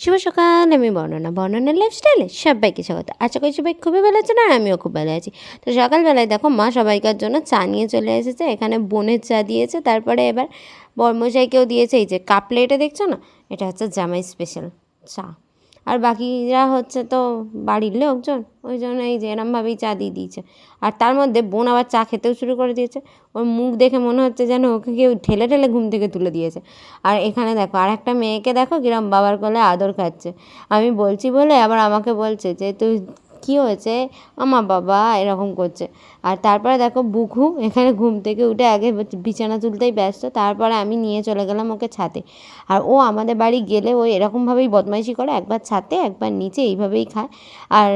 শুভ সকাল, আমি বর্ণনা। বর্ণনা লাইফস্টাইলে সবাইকে স্বাগত। আশা করি সবাই খুবই ভালো আছেন আর আমিও খুব ভালো আছি। তো সকালবেলায় দেখো মা সবাইকার জন্য চা নিয়ে চলে এসেছে। এখানে বোনের চা দিয়েছে। তারপরে এবার বর্মশাইকেও দিয়েছে। এই যে কাপ প্লেটে দেখছ না? এটা হচ্ছে জামাই স্পেশাল চা। আর বাকিরা হচ্ছে তো বাড়ির লোকজন। ওই জন্য এই যে এরমভাবেই চা দিয়ে দিয়েছে। আর তার মধ্যে বোন আবার চা খেতেও শুরু করে দিয়েছে। ওর মুখ দেখে মনে হচ্ছে যেন ওকে কেউ ঠেলে ঠেলে ঘুম থেকে তুলে দিয়েছে। আর এখানে দেখো, আর একটা মেয়েকে দেখো কিরম বাবার কোলে আদর খাচ্ছে। আমি বলছি বলে আবার আমাকে বলছে যে, তুই কী হয়েছে? আমার বাবা এরকম করছে। আর তারপরে দেখো বুকু এখানে ঘুম থেকে উঠে আগে বিছানা তুলতেই ব্যস্ত, তারপরে আমি নিয়ে চলে গেলাম ওকে ছাতে আর ও আমাদের বাড়ি গেলে ও এরকমভাবেই বদমাইশি করে, একবার ছাতে একবার নিচে, এইভাবেই খায়। আর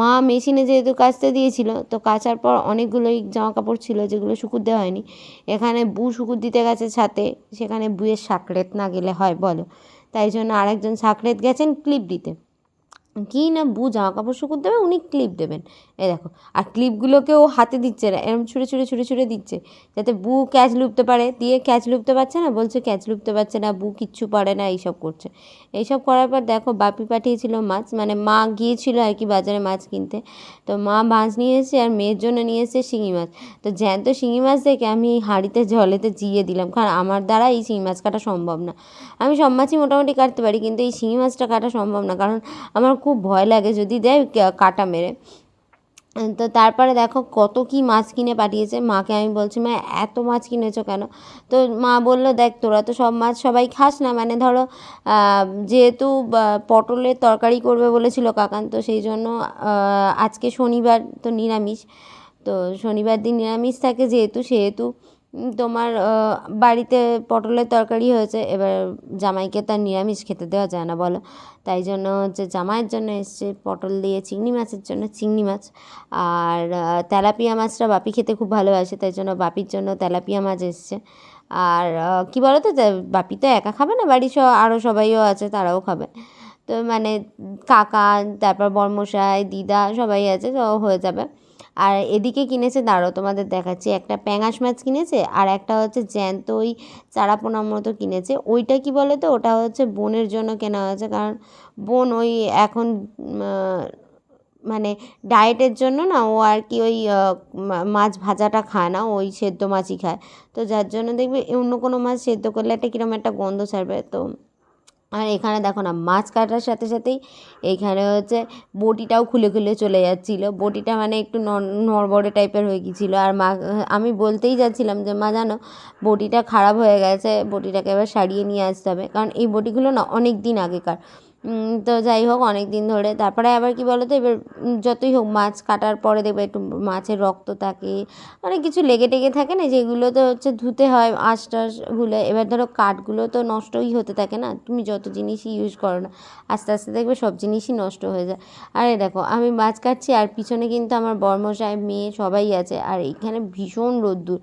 মা মেশিনে যেহেতু কাচতে দিয়েছিল, তো কাচার পর অনেকগুলোই জামা কাপড় ছিল যেগুলো শুকুর দেওয়া হয়নি। এখানে বু শুকুর দিতে গেছে ছাতে সেখানে বুয়ের সাকলেত না গেলে হয় বলো। তাই জন্য আরেকজন সাকলেত গেছেন ক্লিপ দিতে। কি না বু জামা কাপড় শুকুর দেবে, উনি ক্লিপ দেবেন। এই দেখো, আর ক্লিপগুলোকে ও হাতে দিচ্ছে না, এরম ছুঁড়ে ছুঁড়ে ছুঁড়ে ছুঁড়ে দিচ্ছে, যাতে বু ক্যাচ লুপতে পারে। দিয়ে ক্যাচ লুপতে পারছে না, বলছে ক্যাচ লুপতে পারছে না, বু কিচ্ছু পারে না, এইসব করছে। এইসব করার পর দেখো, বাপি পাঠিয়েছিল মাছ মানে মা গিয়েছিল আর কি বাজারে মাছ কিনতে। তো মা মাছ নিয়ে এসেছে আর মেয়ের জন্য নিয়ে এসেছে শিঙি মাছ। তো জ্যান্ত শিঙি মাছ দেখে আমি হাঁড়িতে জলেতে জিয়ে দিলাম, কারণ আমার দ্বারা এই শিঙি মাছ কাটা সম্ভব না। আমি সব মাছই মোটামুটি কাটতে পারি, কিন্তু এই শিঙি মাছটা কাটা সম্ভব না, কারণ আমার খুব ভয় লাগে যদি দেয় কাটা মেরে। তো তারপরে দেখো কত কি মাছ কিনে পাঠিয়েছে। মাকে আমি বলছি, মা, এত মাছ কিনেছো কেন? তো মা বলল, দেখ, তোরা তো সব মাছ সবাই খাস না। মানে ধরো যেহেতু পটলের তরকারি করবে বলেছিল কাকান, তো সেই জন্য আজকে শনিবার তো নিরামিষ। তো শনিবার দিন নিরামিষ থাকে যেহেতু, সেহেতু তোমার বাড়িতে পটলের তরকারি হয়েছে, এবার জামাইকে তার নিরামিষ খেতে দেওয়া যায় না বলো। তাই জন্য হচ্ছে জামাইয়ের জন্য এসছে পটল দিয়ে চিংড়ি মাছের জন্য চিংড়ি মাছ। আর তেলাপিয়া মাছটা বাপি খেতে খুব ভালোবাসে, তাই জন্য বাপির জন্য তেলাপিয়া মাছ এসছে। আর কি বলো তো বাপি তো একা খাবে না, বাড়ির সব আরও সবাইও আছে, তারাও খাবে। তো মানে কাকা, তারপর বর্মশাই দিদা সবাই আছে, তো হয়ে যাবে। আর এদিকে কিনেছে দাঁড়ো তোমাদের দেখাচ্ছি, একটা প্যাঙাশ মাছ কিনেছে আর একটা হচ্ছে জ্যান্ত ওই চারাপোনার মতো কিনেছে। ওইটা কি বলে তো ওটা হচ্ছে বোনের জন্য কেনা হয়েছে কারণ বোন ওই এখন মানে ডায়েটের জন্য না ও আর কি ওই মাছ ভাজাটা খায় না, ওই সেদ্ধ মাছই খায়। তো যার জন্য দেখবে অন্য কোনো মাছ সেদ্ধ করলে একটা কীরকম একটা গন্ধ ছাড়বে। তো আর এখানে দেখো না, মাছ কাটার সাথে সাথেই এইখানে হচ্ছে বটিটাও খুলে খুলে চলে যাচ্ছিল। বটিটা মানে একটু নড় নড়বড়ে টাইপের হয়ে গিয়েছিল। আর মা, আমি বলতেই যাচ্ছিলাম যে, মা, জানো, বটিটা খারাপ হয়ে গেছে, বটিটাকে এবার সারিয়ে নিয়ে আসতে হবে। কারণ এই বটিগুলো না অনেক দিন আগেকার। তো যাই হোক অনেক দিন ধরে। তারপরে আবার কি বলো তো এবার যতই হোক, মাছ কাটার পরে দেখবে একটু মাছের রক্ত থাকে। অনেক কিছু লেগে টেগে থাকে না, যেগুলো তো হচ্ছে ধুতে হয় আঁশ টাশগুলো এবার ধরো কাঠগুলো তো নষ্টই হতে থাকে না, তুমি যত জিনিসই ইউজ করো না, আস্তে আস্তে দেখবে সব জিনিসই নষ্ট হয়ে যায়। আরে দেখো, আমি মাছ কাটছি, আর পিছনে কিন্তু আমার বর্মশাই মেয়ে সবাই আছে, আর এখানে ভীষণ রোদ্দুর।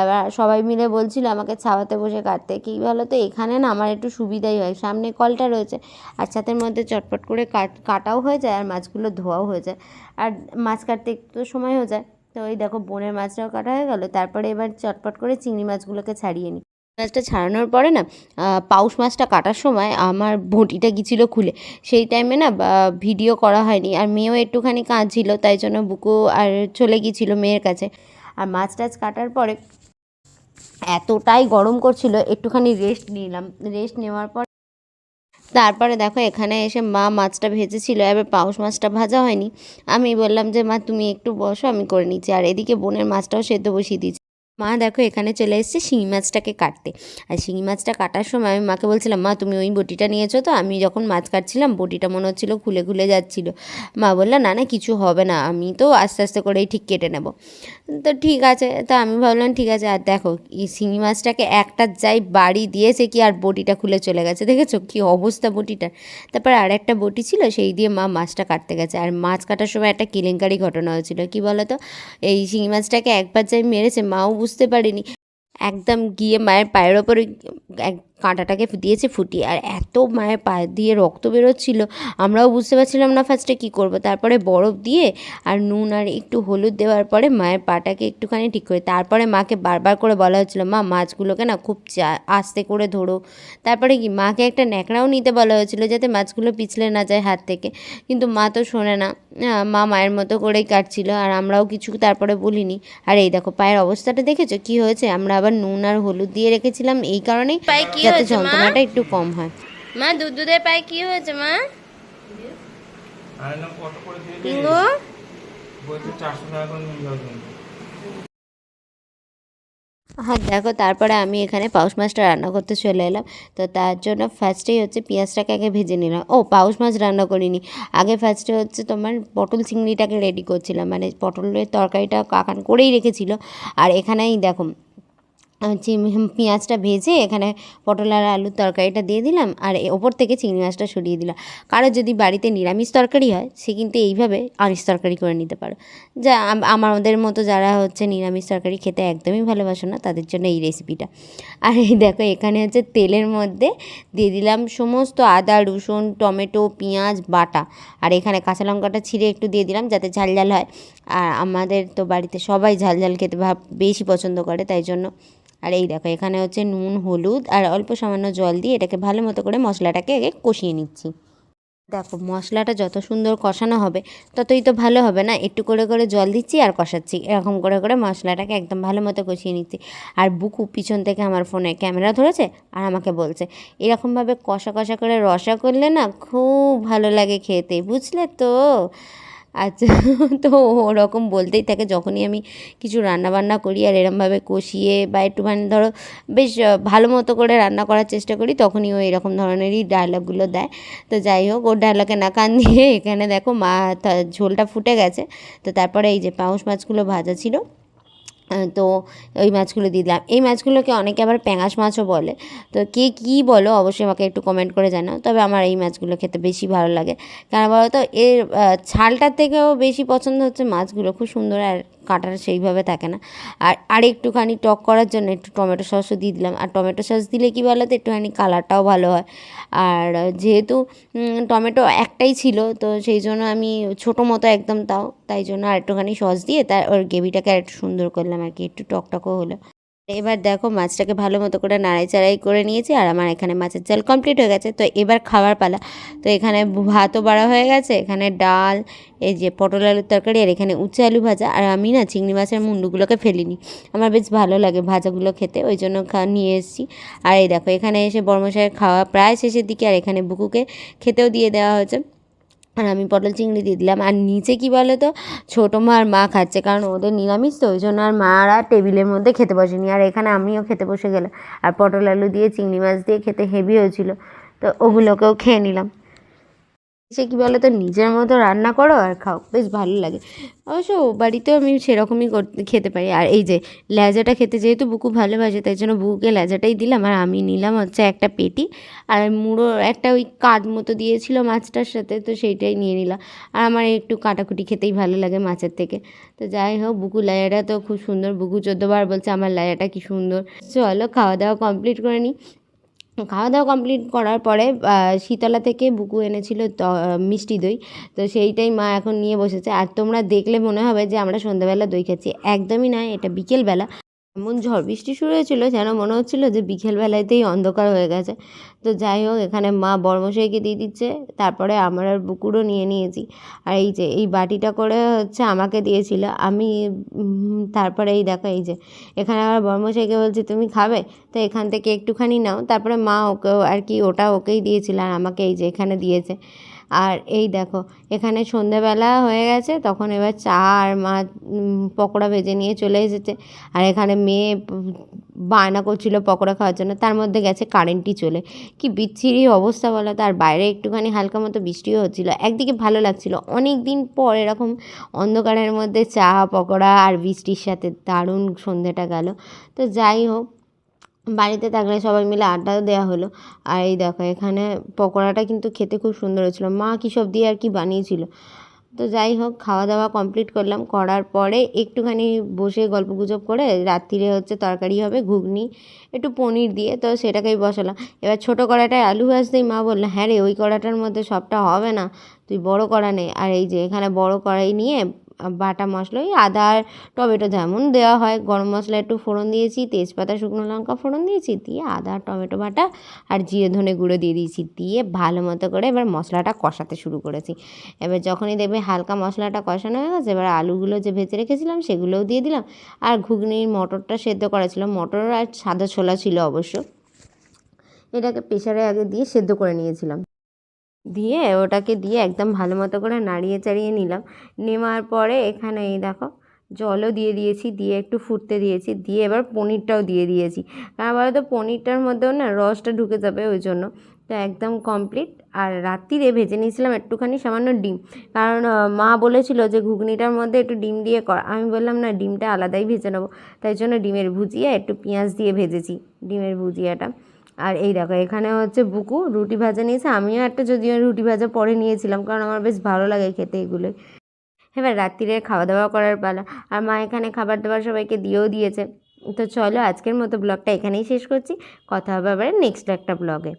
এবার সবাই মিলে বলছিল, আমাকে ছাওয়াতে বসে কাটতে। কী বলো তো এখানে না আমার একটু সুবিধাই হয়। সামনে কলটা রয়েছে, আর ছাতের মধ্যে চটপট করে কাট, কাটাও হয়ে যায়, আর মাছগুলো ধোয়াও হয়ে যায়। আর মাছ কাটতে একটু সময় হয়ে যায়। তো ওই দেখো, বোনের মাছটাও কাটা হয়ে গেলো। তারপরে এবার চটপট করে চিংড়ি মাছগুলোকে ছাড়িয়ে নিই। মাছটা ছাড়ানোর পরে না পাউস মাছটা কাটার সময় আমার বটিটা গিয়েছিল খুলে। সেই টাইমে না ভিডিও করা হয়নি। আর মেয়েও একটুখানি কাঁদছিল, তাই জন্য বুকু আর চলে গিয়েছিল মেয়ের কাছে। আর মাছ টাছ কাটার পরে এতটাই গরম করছিল, একটুখানি রেস্ট নিলাম। রেস্ট নেওয়ার পর তারপরে দেখো এখানে এসে মা মাছটা ভেজেছিল, এবার পাউশ মাছটা ভাজা হয়নি। আমি বললাম যে, মা, তুমি একটু বসো, আমি করে নিচ্ছি। আর এদিকে বোনের মাছটাও সেদ্ধ বসিয়ে দিয়েছি। মা দেখো এখানে চলে এসেছে শিঙি মাছটাকে কাটতে। আর শিঙি মাছটা কাটার সময় আমি মাকে বলছিলাম, মা, তুমি ওই বটিটা নিয়েছো তো? আমি যখন মাছ কাটছিলাম, বটিটা মনে হচ্ছিল খুলে খুলে যাচ্ছিল। মা বলল, না না, কিছু হবে না, আমি তো আস্তে আস্তে করেই ঠিক কেটে নেব। তো ঠিক আছে, তা আমি ভাবলাম, ঠিক আছে, আর দেখো এই শিঙি মাছটাকে একটা যাই বাড়ি দিয়েছে কি আর বটিটা খুলে চলে গেছে, দেখেছ কি অবস্থা বটিটার? তারপর আর একটা বটি ছিল, সেই দিয়ে মা মাছটা কাটতে গেছে। আর মাছ কাটার সময় একটা কেলেঙ্কারি ঘটনা হয়েছিল, কি বলো তো এই শিঙি মাছটাকে একবার যাই মেরেছে, মাও বুঝতে পারিনি। একদম গিয়ে মায়ের পায়ের ওপরে এক কাঁটাটাকে দিয়েছে ফুটিয়ে। আর এত মায়ের পা দিয়ে রক্ত বেরোচ্ছিল আমরাও বুঝতে পারছিলাম না ফার্স্টে কী করব। তারপরে বরফ দিয়ে আর নুন আর একটু হলুদ দেওয়ার পরে মায়ের পাটাকে একটুখানি ঠিক করে তারপরে মাকে বারবার করে বলা হচ্ছিল মা মাছগুলোকে না খুব চা- আস্তে করে ধরো। তারপরে কি মাকে একটা ন্যাকড়াও নিতে বলা হয়েছিল যাতে মাছগুলো পিছলে না যায় হাত থেকে। কিন্তু মা তো শোনে না মা মায়ের মতো করেই কাটছিল আর আমরাও কিছু তারপরে বলিনি। আর এই দেখো পায়ের অবস্থাটা দেখেছ? কি হয়েছে? আমরা আবার নুন আর হলুদ দিয়ে রেখেছিলাম এই কারণেই হয়েছে যন্ত্রণাটা একটু কম হয়। মা দুধ দুধের পায়ে কি হয়েছে মা? হ্যাঁ দেখো তারপরে আমি এখানে পাউশ মাছটা রান্না করতে চলে এলাম। তো তার জন্য ফার্স্টেই হচ্ছে পেঁয়াজটাকে আগে ভেজে নিলাম। ও পাউশ মাছ রান্না করিনি। আগে ফার্স্টে হচ্ছে তোমার পটল চিংড়িটাকে রেডি করছিলাম। মানে পটলের তরকারিটা কাকান করেই রেখেছিল। আর এখানেই দেখো হচ্ছে পেঁয়াজটা ভেজে এখানে পটল আর আলুর তরকারিটা দিয়ে দিলাম আর ওপর থেকে চিংড়ি মাছটা সরিয়ে দিলাম। কারও যদি বাড়িতে নিরামিষ তরকারি হয়, সে কিন্তু এইভাবে আমিষ তরকারি করে নিতে পারো। যা আম- আমাদের মতো যারা হচ্ছে নিরামিষ তরকারি খেতে একদমই ভালোবাসো না, তাদের জন্য এই রেসিপিটা আর এই দেখো, এখানে হচ্ছে তেলের মধ্যে দিয়ে দিলাম সমস্ত আদা, রসুন, টমেটো, পেঁয়াজ, বাটা। আর এখানে কাঁচা লঙ্কাটা ছিঁড়ে একটু দিয়ে দিলাম যাতে ঝাল ঝাল হয়। আর আমাদের তো বাড়িতে সবাই ঝাল ঝাল খেতে ভাব, বেশি পছন্দ করে, তাই জন্য। আর এই দেখো, এখানে হচ্ছে নুন, হলুদ আর অল্প সামান্য জল দিয়ে এটাকে ভালো মতো করে মশলাটাকে আগে কষিয়ে নিচ্ছি। দেখো, মশলাটা যত সুন্দর কষানো হবে, ততই তো ভালো হবে না? একটু করে করে জল দিচ্ছি আর কষাচ্ছি। এরকম করে করে মশলাটাকে একদম ভালো মতো কষিয়ে নিচ্ছি। আর বুকু পিছন থেকে আমার ফোনে ক্যামেরা ধরেছে আর আমাকে বলছে, এরকমভাবে কষা কষা করে রসা করলে না খুব ভালো লাগে খেতে, বুঝলে তো? আচ্ছা তো ওরকম বলতেই থাকে, যখনই আমি কিছু রান্না বান্না করি আর এরমভাবে কষিয়ে বা একটুখানি ধরো বেশ ভালো মতো করে রান্না করার চেষ্টা করি, তখনই ও এরকম ধরনেরই ডায়লগগুলো দেয়। তো যাই হোক, ওর ডায়লগে না কান দিয়ে এখানে দেখো মা ঝোলটা ফুটে গেছে। তো তারপরে এই যে পাউস মাছগুলো ভাজা ছিল তো ওই মাছগুলো দিয়ে দিলাম। এই মাছগুলোকে অনেকে আবার প্যাঙাশ মাছও বলে। তো কে কী বলো, অবশ্যই আমাকে একটু কমেন্ট করে জানাও। তবে আমার এই মাছগুলো খেতে বেশি ভালো লাগে। কেন বলো তো এর ছালটার থেকেও বেশি পছন্দ হচ্ছে মাছগুলো। খুব সুন্দর আর কাঁটাটা সেইভাবে থাকে না। আর আর একটুখানি টক করার জন্য একটু টমেটো সসও দিয়ে দিলাম। আর টমেটো সস দিলে কী বলো তো একটুখানি কালারটাও ভালো হয়। আর যেহেতু টমেটো একটাই ছিল, তো সেই জন্য আমি ছোটো মতো একদম তাও, তাই জন্য আর একটুখানি সস দিয়ে তার ওর গ্রেভিটাকে আর একটু সুন্দর করলাম আর কি, একটু টকটকও হলো। এবার দেখো মাছটাকে ভালো মতো করে নাড়াই চাড়াই করে নিয়েছি আর আমার এখানে মাছের চাল কমপ্লিট হয়ে গেছে। তো এবার খাবার পালা। তো এখানে ভাতও বাড়া হয়ে গেছে। এখানে ডাল, এই যে পটল আলুর তরকারি আর এখানে উঁচু আলু ভাজা। আর আমি না চিংড়ি মাছের মুন্ডুগুলোকে ফেলিনি। আমার বেশ ভালো লাগে ভাজাগুলো খেতে, ওই জন্য নিয়ে এসেছি। আর এই দেখো এখানে এসে বর্মশাইয়ের খাওয়া প্রায় শেষের দিকে আর এখানে বুকুকে খেতেও দিয়ে দেওয়া হয়েছে। আর আমি পটল চিংড়ি দিয়ে দিলাম। আর নিচে কি বলে তো ছোটো মা আর মা খাচ্ছে, কারণ ওদের নিরামিষ, তো ওই জন্য আর মা আর টেবিলের মধ্যে খেতে বসেনি। আর এখানে আমিও খেতে বসে গেলাম। আর পটল আলু দিয়ে, চিংড়ি মাছ দিয়ে খেতে হেভি হয়েছিল। তো ওগুলোকেও খেয়ে নিলাম। সে কী বলো তো, নিজের মতো রান্না করো আর খাও, বেশ ভালো লাগে। অবশ্য বাড়িতেও আমি সেরকমই করতে খেতে পারি। আর এই যে লেজাটা খেতে যেহেতু বুকু ভালোবাসে, তাই জন্য বুকুকে লেজাটাই দিলাম। আর আমি নিলাম হচ্ছে একটা পেটি। আর মুড়ো, একটা ওই কাঠ মতো দিয়েছিল মাছটার সাথে, তো সেইটাই নিয়ে নিলাম। আর আমার একটু কাটাকুটি খেতেই ভালো লাগে মাছের থেকে। তো যাই হোক, বুকু লাইয়াটা তো খুব সুন্দর। বুকু চোদ্দোবার বলছে, আমার লাইয়াটা কি সুন্দর? চলো, খাওয়া দাওয়া কমপ্লিট করে নিই। খাওয়া দাওয়া কমপ্লিট করার পরে শীতলা থেকে বুকু এনেছিল মিষ্টি দই। তো সেইটাই মা এখন নিয়ে বসেছে। আর তোমরা দেখলে মনে হবে যে আমরা সন্ধ্যাবেলা দই খাচ্ছি। একদমই নয়, এটা বিকেলবেলা। এমন ঝড় বৃষ্টি শুরু হয়েছিল যেন মনে হচ্ছিল যে বিকেলবেলাতেই অন্ধকার হয়ে গেছে। তো যাই হোক, এখানে মা বর্মশাইকে দিয়ে দিচ্ছে, তারপরে আমার আর বুকুরও নিয়ে নিয়েছি। আর এই যে, এই বাটিটা করে হচ্ছে আমাকে দিয়েছিল। আমি তারপরে এই দেখো, এই যে, এখানে আমার বর্মশাইকে বলছি, তুমি খাবে? তো এখান থেকে একটুখানি নাও। তারপরে মা ওকে আর কি, ওটা ওকেই দিয়েছিল আর আমাকে এই যে এখানে দিয়েছে। আর এই দেখো, এখানে সন্ধেবেলা হয়ে গেছে, তখন এবার চা আর মা পকোড়া ভেজে নিয়ে চলে এসেছে। আর এখানে মেয়ে বায়না করছিল পকোড়া খাওয়ার জন্য, তার মধ্যে গেছে কারেন্টই চলে। কি বিচ্ছিরি অবস্থা বলো তার বাইরে একটুখানি হালকা মতো বৃষ্টিও হচ্ছিল, একদিকে ভালো লাগছিল। অনেক দিন পর এরকম অন্ধকারের মধ্যে চা, পকোড়া আর বৃষ্টির সাথে দারুণ সন্ধেটা গেল। তো যাই হোক বাড়িতে থাকলে সবাই মিলে আড্ডাও দেওয়া হলো। আর এই দেখো, এখানে পকোড়াটা কিন্তু খেতে খুব সুন্দর হয়েছিলো। মা কী সব দিয়ে আর কি বানিয়েছিল। তো যাই হোক খাওয়া দাওয়া কমপ্লিট করলাম। করার পরে একটুখানি বসে গল্প গুজব করে রাত্রিরে হচ্ছে তরকারি হবে, ঘুগনি, একটু পনির দিয়ে তো সেটাকেই বসালাম। এবার ছোটো কড়াটায় আলু ভাজতেই মা বলল হ্যাঁ রে, ওই কড়াটার মধ্যে সবটা হবে না, তুই বড় কড়া নে। আর এই যে এখানে বড় কড়াই নিয়ে বাটা মশলা ওই আদা আর টমেটো যেমন দেওয়া হয়। গরম মশলা একটু ফোড়ন দিয়েছি, তেজপাতা, শুকনো লঙ্কা ফোড়ন দিয়েছি, দিয়ে আদা টমেটো বাটা আর জিরে ধনে গুঁড়ো দিয়ে দিয়েছি, দিয়ে ভালো মতো করে এবার মশলাটা কষাতে শুরু করেছি। এবার যখনই দেখবে হালকা মশলাটা কষানো হয়ে গেছে, এবার আলুগুলো যে ভেজে রেখেছিলাম সেগুলোও দিয়ে দিলাম। আর ঘুগনির মটরটা সেদ্ধ করা ছিল, মটর আর সাদা ছোলা ছিল অবশ্য। এটাকে প্রেশারে আগে দিয়ে সেদ্ধ করে নিয়েছিলাম। দিয়ে ওটাকে দিয়ে একদম ভালো মতো করে নাড়িয়ে চাড়িয়ে নিলাম। নেওয়ার পরে এখানে এই দেখো, জলও দিয়ে দিয়েছি, দিয়ে একটু ফুটতে দিয়েছি, দিয়ে এবার পনিরটাও দিয়ে দিয়েছি। কারণ বলতো পনিরটার মধ্যেও না রসটা ঢুকে যাবে ওই জন্য। তো একদম কমপ্লিট আর রাত্রিরে ভেজে নিয়েছিলাম একটুখানি সামান্য ডিম। কারণ মা বলেছিল যে ঘুগনিটার মধ্যে একটু ডিম দিয়ে কর। আমি বললাম, না, ডিমটা আলাদাই ভেজে নেব। তাই জন্য ডিমের ভুজিয়া একটু পেঁয়াজ দিয়ে ভেজেছি, ডিমের ভুজিয়াটা। আর এই দেখো, এখানে হচ্ছে বুকু, রুটি ভাজা নিয়েছে। আমিও একটা যদিও রুটি ভাজা পরে নিয়েছিলাম, কারণ আমার বেশ ভালো লাগে খেতে এগুলো। এবার রাত্রিরে খাওয়া দাওয়া করার পালা। আর মা এখানে খাবার দাবার সবাইকে দিয়েও দিয়েছে। তো চলো আজকের মতো ব্লগটা এখানেই শেষ করছি। কথা হবে আবার নেক্সট একটা ব্লগে।